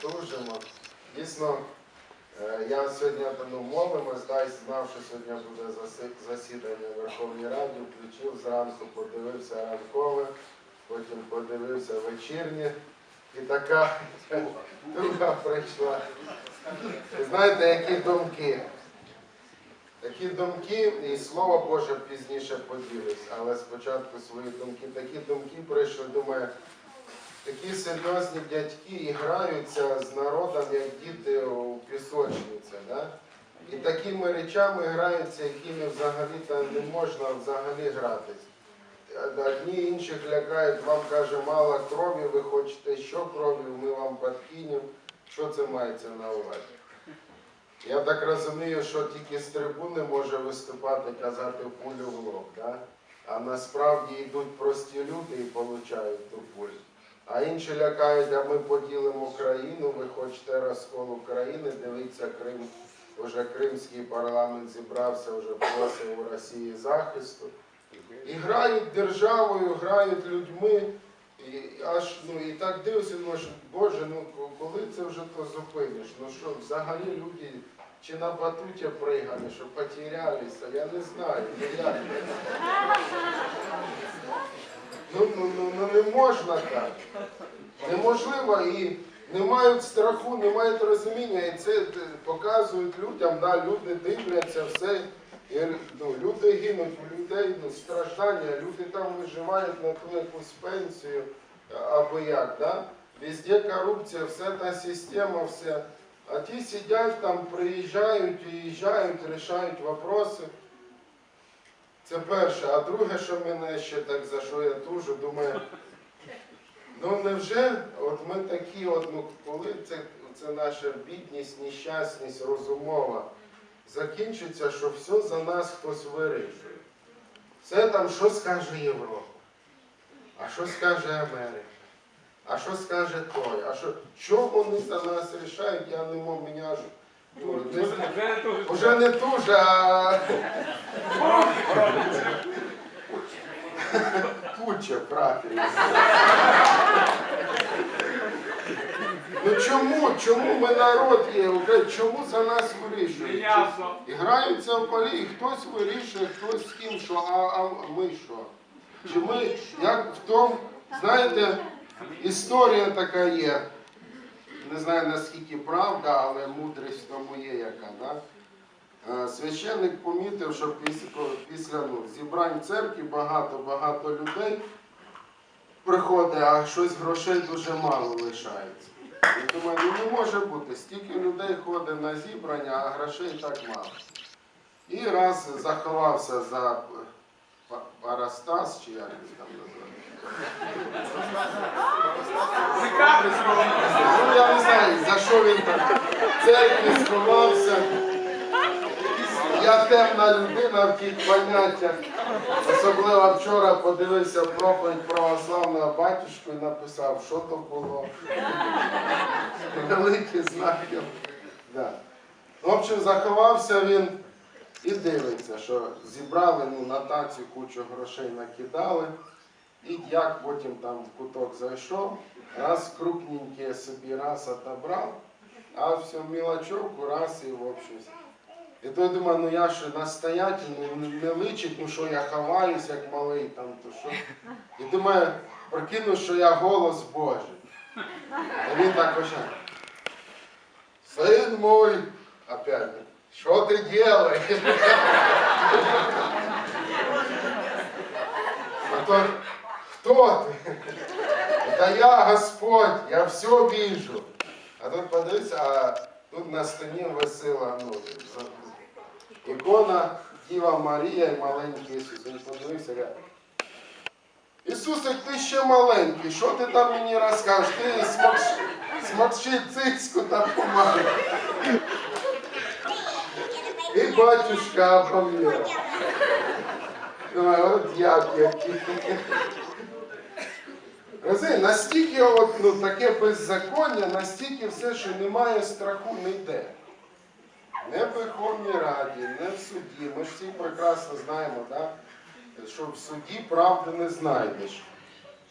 тужимо. Дійсно, е, я сьогодні ну, молимось, дай знав, що сьогодні буде засідання в Верховній Раді, включив зранку, подивився ранкове, потім подивився вечірнє. І така друга прийшла. Знаєте, які думки? Такі думки, і слово Боже пізніше поділюсь, але спочатку свої думки. Такі думки прийшли, думаю, такі серйозні дядьки і граються з народом, як діти у пісочниці. Да? І такими речами граються, якими взагалі-то не можна взагалі гратись. Одні інших лякають, вам каже, мало крові, ви хочете що крові, ми вам підкинемо. Що це мається на увазі? Я так розумію, що тільки з трибуни може виступати, казати пулю в лоб, да? а насправді йдуть прості люди і получають ту пулю. А інші лякають, а ми поділимо країну, ви хочете розкол України, дивіться Крим, вже кримський парламент зібрався, вже просив у Росії захисту. І грають державою, грають людьми. І аж ну і так дивишся, ну що, Боже, ну коли це вже то зупиниш? Ну що, взагалі люди чи на батуті пригали, що потерялися, я не знаю. Ну, як? Ну, ну, ну, ну не можна так. Неможливо і не мають страху, не мають розуміння. І це е, показують людям, да, люди дивляться все. І, ну, люди гинуть, у людей ну, страждання, люди там виживають на ту якусь пенсію або як. Да? Везде корупція, вся та система, все. А ті сидять там, приїжджають, уїжджають, рішають вопроси. Це перше. А друге, що мене ще так за що я тужу, думаю, ну невже от ми такі, от, ну, коли це, це наша бідність, нещасність розумова закінчиться, що все за нас хтось вирішує. Все там, що скаже Європа, а що скаже Америка, а що скаже той, а що, що вони за нас рішають, я не можу, мене аж. Уже не дуже, а куча, правильно. Ну чому? Чому ми народ є? Чому за нас вирішують? І граються в полі, і хтось вирішує, хтось з ким що, а, а ми що? Чи ми, як в тому, знаєте, історія така є. Не знаю наскільки правда, але мудрість в тому є яка. Да? Е, Священник помітив, що після, ну, зібрань церкви багато-багато людей приходить, а щось грошей дуже мало лишається. Я думаю, ну не може бути, стільки людей ходить на зібрання, а грошей так мало. І раз заховався за Парастас, чи як він там називається. Ну, я не знаю, за що він там в церкві сховався. Я темна людина в тих поняттях. Особливо вчора подивився проповідь православного батюшку і написав, що то було. Великі знаки. Да. В общем, заховався він і дивиться, що зібрали ну, на таці кучу грошей накидали. І як потім там в куток зайшов, раз крупненькие собі раз отобрав, а все мелочовку раз і в общем. І то я думаю, ну я ж настоятельний, ну, не личить, ну що я ховаюсь, як малий там, то що. І думаю, прикину, що я голос Божий. І він так почав. Сын мой, опять, що ти делаешь? А то, кто ты? Это я, Господь, я все вижу. А тут подивися, а тут на стіні висила ну, за- ікона Діва Марія і маленький Ісус. Він подивився, каже, Ісусик, ти ще маленький, що ти там мені розкажеш? Ти смокши, цицьку та помагай. І батюшка. Думаю, от як які. Розумієте, настільки от, ну, таке беззаконня, настільки все, що немає страху ніде. Не в Верховній Раді, не в суді. Ми ж всі прекрасно знаємо, да? що в суді правди не знайдеш.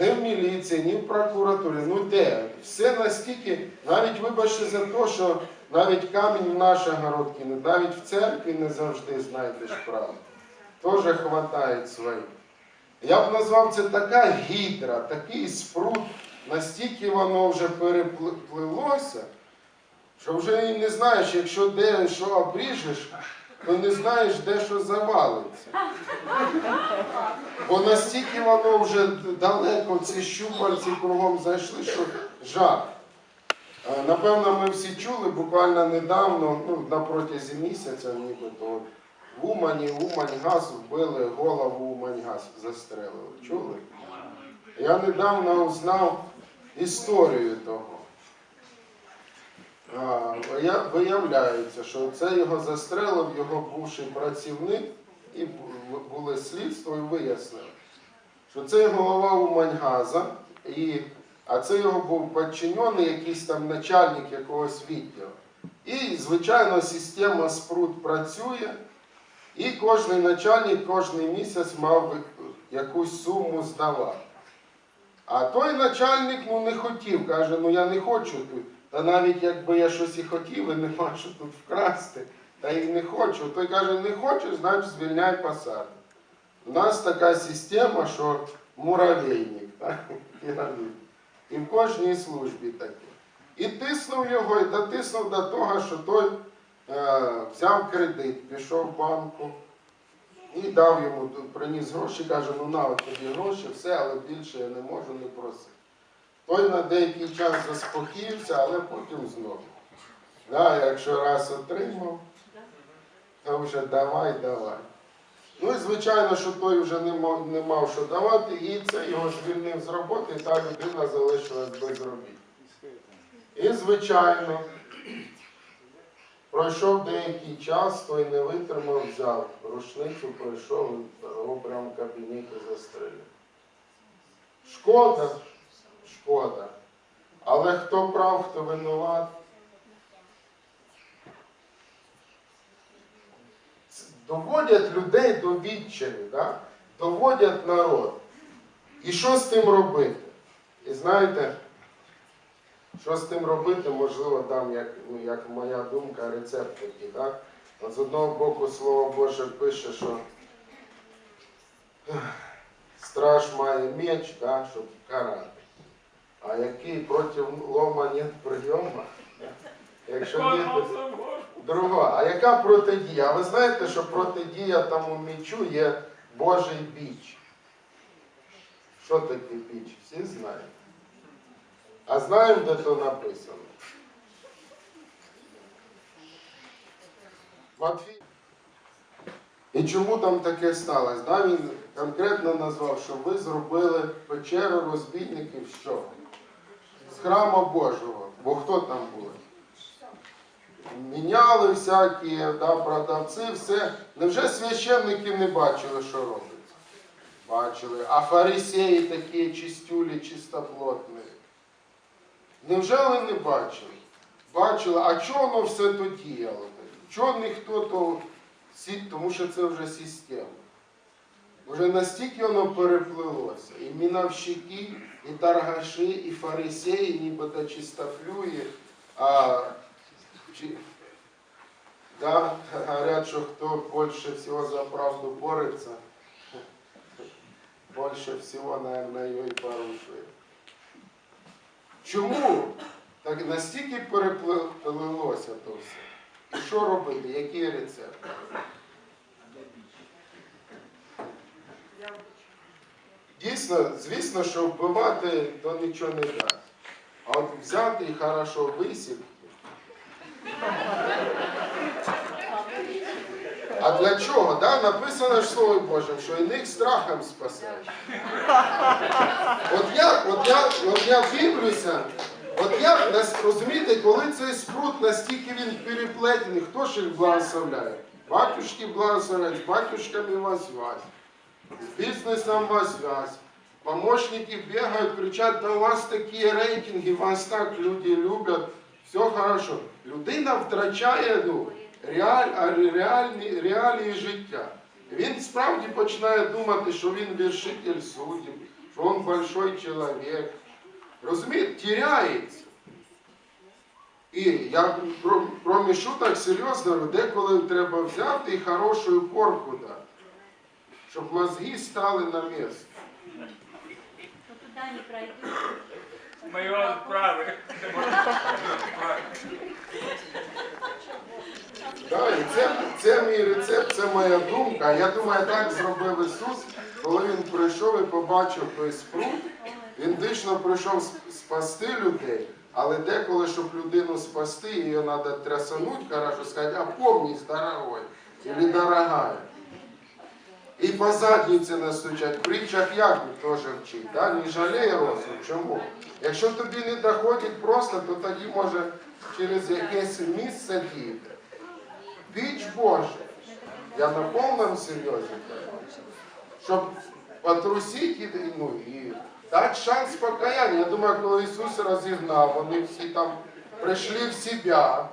ні в міліції, ні в прокуратурі. Ну де? Все настільки, навіть вибачте за те, що навіть камінь в наш огород кинуть, навіть в церкві не завжди знайдеш правду. Теж хватає своїх. Я б назвав це така гідра, такий спрут, настільки воно вже переплилося, що вже і не знаєш, якщо де що обріжеш, то не знаєш, де що завалиться. Бо настільки воно вже далеко, ці щупальці кругом зайшли, що жах. Е, Напевно, ми всі чули буквально недавно, ну, на протязі місяця, нібито, в Умані, Умань газ вбили, голову Умань газ застрелили. Чули? Я недавно узнав історію того. Виявляється, що це його застрелив його бувший працівник, і бу- були слідство і вияснили, що це голова Уманьгаза, і, а це його був підчинений якийсь там начальник якогось відділу. І, звичайно, система спрут працює, і кожен начальник кожен місяць мав ви- якусь суму здавати. А той начальник ну, не хотів, каже, ну я не хочу тут. Та навіть якби я щось і хотів, і нема що тут вкрасти, та й не хочу. Той каже, не хочеш, значить звільняй посаду. У нас така система, що муравейник, так? І в кожній службі таке. І тиснув його, і дотиснув до того, що той е, взяв кредит, пішов в банку і дав йому, приніс гроші, каже, ну на тобі гроші, все, але більше я не можу, не проси. Той на деякий час заспокоївся, але потім знову. Да, якщо раз отримав, то вже давай, давай. Ну і звичайно, що той вже не мав, не мав що давати, і це його звільнив з роботи, і та людина залишилась без робіт. І звичайно, пройшов деякий час, той не витримав, взяв рушницю, пройшов, його прямо в кабінеті застрелив. Шкода, шкода. Але хто прав, хто винуват? Доводять людей до відчаю, да? доводять народ. І що з тим робити? І знаєте, що з тим робити, можливо, дам, як, ну, як моя думка, рецепт такий. Так? От з одного боку, Слово Боже пише, що страж має меч, да, щоб карати. А який проти лома нет прийома? Якщо ні, другого. А яка протидія? А ви знаєте, що протидія тому мічу є Божий біч. Що таке біч? Всі знають. А знаємо, де то написано. Матфій. І чому там таке сталося? Да, він конкретно назвав, що ви зробили печеру розбійників з чого? З храму Божого. Бо хто там були? Міняли всякі да, продавці, все. Невже священники не бачили, що робиться? Бачили. А фарисеї такі чистюлі, чистоплотні. Невже ви не бачили? Бачили, а чого воно все то діяло? Чого ніхто то сі- тому що це вже система. Вже настільки воно переплилося. І мінавщики, і торгаші, і фарисеї, нібито чистоплює, а да, говорять, що хто більше всього за правду бореться, більше всього, наверное, її і порушує. Чому так настільки переплилося то все? І що робити? Який рецепт? Дійсно, звісно, що вбивати то нічого не дасть. А от взяти і хорошо висіпати. А для чого? Да? Написано ж Слово Боже, що і них страхом спасає. От як, от я, от я дивлюся, от як розумієте, коли цей спрут настільки він переплетений, хто ж їх благословляє? Батюшки благословляють, батюшками вас связь, бізнесом вас связь. Помощники бегают, кричать, да у вас такі рейтинги, вас так люди люблять, все хорошо. Людина втрачає ну, реаль, реальні, реалії життя. Він справді починає думати, що він віршитель суддів, что он большой человек. Розумієте, теряється. І я про, про шуток серйозно деколи треба взяти і хорошу порку дати, щоб мозги стали на місце. Ну туда не пройдешь. Мы его отправили. Да, і це, це мій рецепт, це моя думка. Я думаю, так зробив Ісус, коли він прийшов і побачив той спрут. Він дійсно прийшов спасти людей, але деколи, щоб людину спасти, її треба трясануть, хорошо сказати, а помнісь, дорогой, или дорогая. І по задниці настучать. В притчах Яків теж вчить, да? не жалей розум. Чому? Якщо тобі не доходить просто, то тоді може через якесь місце діти. Біч Божий. Я на повному серйозі. Щоб потрусити ну, і дати шанс покаяння. Я думаю, коли Ісус розігнав, вони всі там прийшли в себе.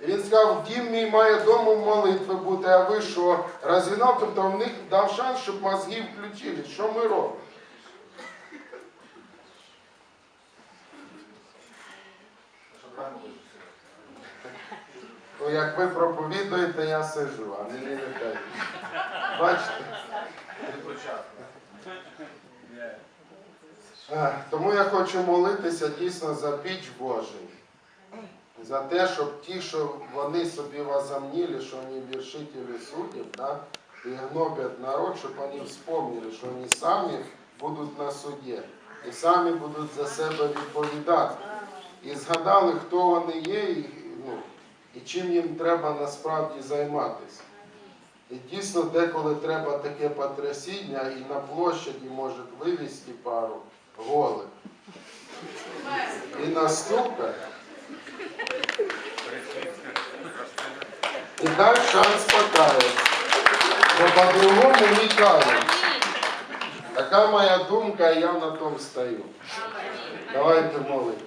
Він сказав, дім мій має дому молитви бути, а ви що? Розігнав, тобто в них дав шанс, щоб мозги включили. Що ми робимо? Ну, як ви проповідуєте, я сижу, а не дають. Бачите? Тому я хочу молитися дійсно за піч Божий. За те, щоб ті, що вони собі возомнили, що вони вершители судеб, да, і гнобять народ, щоб вони вспомнили, що вони самі будуть на суді і самі будуть за себе відповідати. І згадали, хто вони є і, ну, і чим їм треба насправді займатися. І дійсно деколи треба таке потрясіння і на площаді може вивезти пару голих. І наступне. І дай шанс покаятися. Бо по-другому не кають. Така моя думка, я на тому стою. Давайте молитися.